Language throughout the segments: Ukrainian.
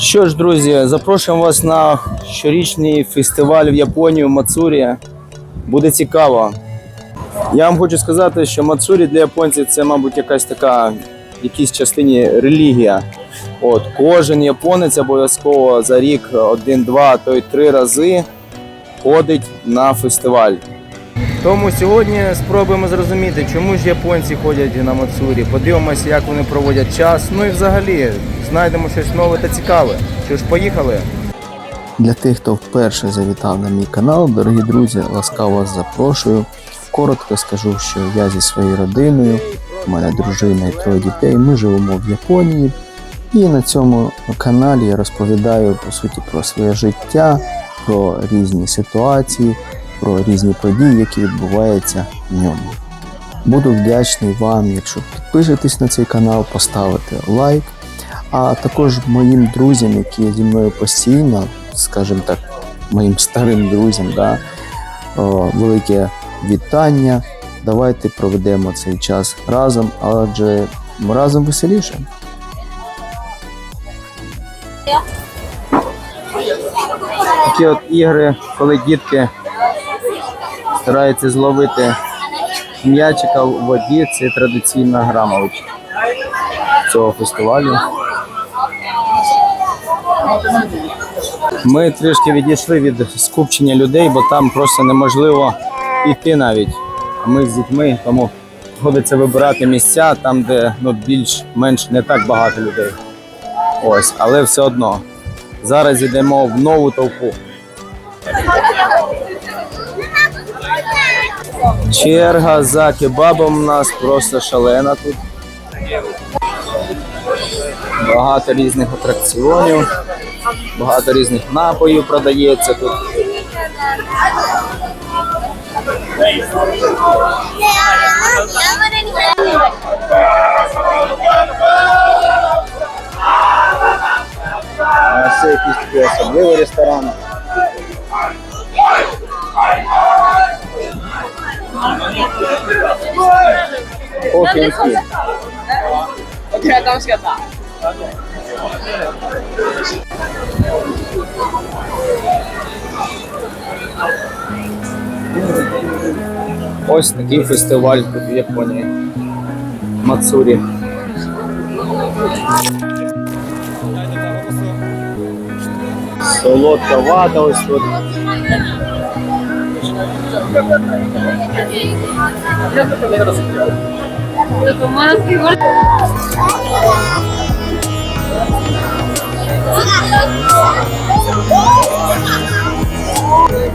Що ж, друзі, запрошуємо вас на щорічний фестиваль в Японію Мацурі. Буде цікаво. Я вам хочу сказати, що Мацурі для японців це, мабуть, якась така в якійсь частині релігія. От кожен японець обов'язково за рік один, два, то й три рази ходить на фестиваль. Тому сьогодні спробуємо зрозуміти, чому ж японці ходять на Мацурі. Подивимося, як вони проводять час. Ну і взагалі знайдемо щось нове та цікаве. Що ж, поїхали? Для тих, хто вперше завітав на мій канал, дорогі друзі, ласкаво вас запрошую. Коротко скажу, що я зі своєю родиною, у мене дружина і троє дітей. Ми живемо в Японії. І на цьому каналі я розповідаю по суті про своє життя, про різні ситуації, про різні події, які відбуваються в ньому. Буду вдячний вам, якщо підпишетесь на цей канал, поставите лайк. А також моїм друзям, які зі мною постійно, скажімо так, моїм старим друзям, да, о, велике вітання. Давайте проведемо цей час разом, адже разом веселіше. Такі от ігри, коли дітки стараються зловити м'ячика в воді, це традиційна гра, мабуть, цього фестивалю. Ми трішки відійшли від скупчення людей, бо там просто неможливо йти навіть. А ми з дітьми, тому доводиться вибирати місця там, де ну, більш-менш не так багато людей. Ось, але все одно. Зараз йдемо в нову толпу. Черга за кебабом у нас просто шалена тут. Багато різних атракціонів, багато різних напоїв продається тут. Це якийсь такий особливий ресторан. Окінський. こちら楽しかった。 Ось такий фестиваль тут в Японії. Мацурі. Солодка вата ось тут.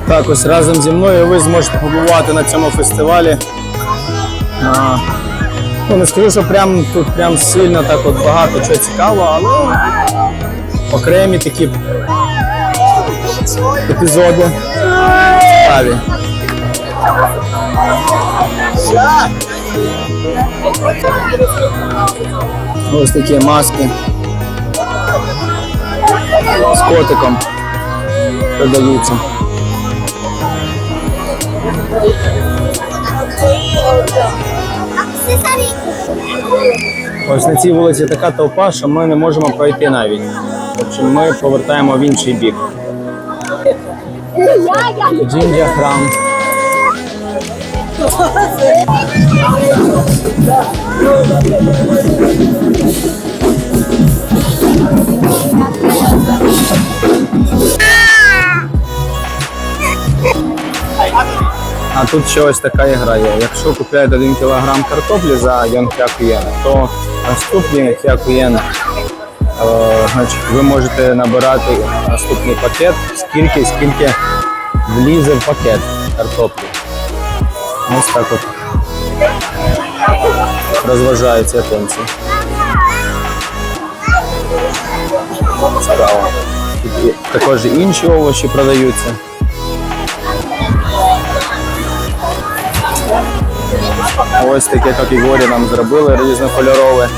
так, ось разом зі мною ви зможете побувати на цьому фестивалі. А, ну, не скажу, що прям тут прям сильно так от багато чого цікавого, але окремі такі епізоди цікаві. Ось такі маски з котиком продаються. Ось на цій вулиці така толпа, що ми не можемо пройти навіть. Общем, ми повертаємо в інший бік. Джинджа храм. А тут ще ось така ігра є. Якщо купляєте 1 кг картоплі за Єн, то наступний Хяку е, ви можете набирати наступний пакет, скільки, скільки влізе в пакет картоплі. Ось так от розважаються японці. Цікаво. Також інші овочі продаються. Ось таке, як і говорі, нам зробили різнокольорове.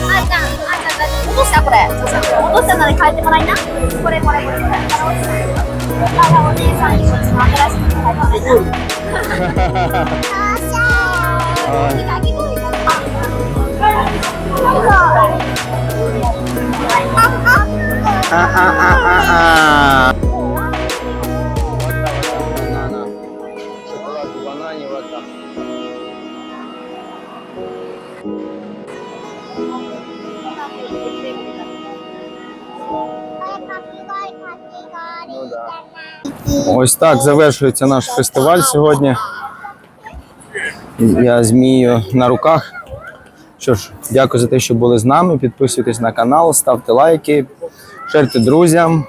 戻 Ось так завершується наш фестиваль сьогодні. Я змію на руках. Що ж, дякую за те, що були з нами. Підписуйтесь на канал, ставте лайки, шерте друзям.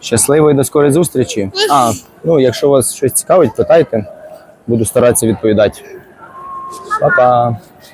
Щасливо і до скорої зустрічі. А, ну, якщо вас щось цікавить, питайте. Буду старатися відповідати. Па-па!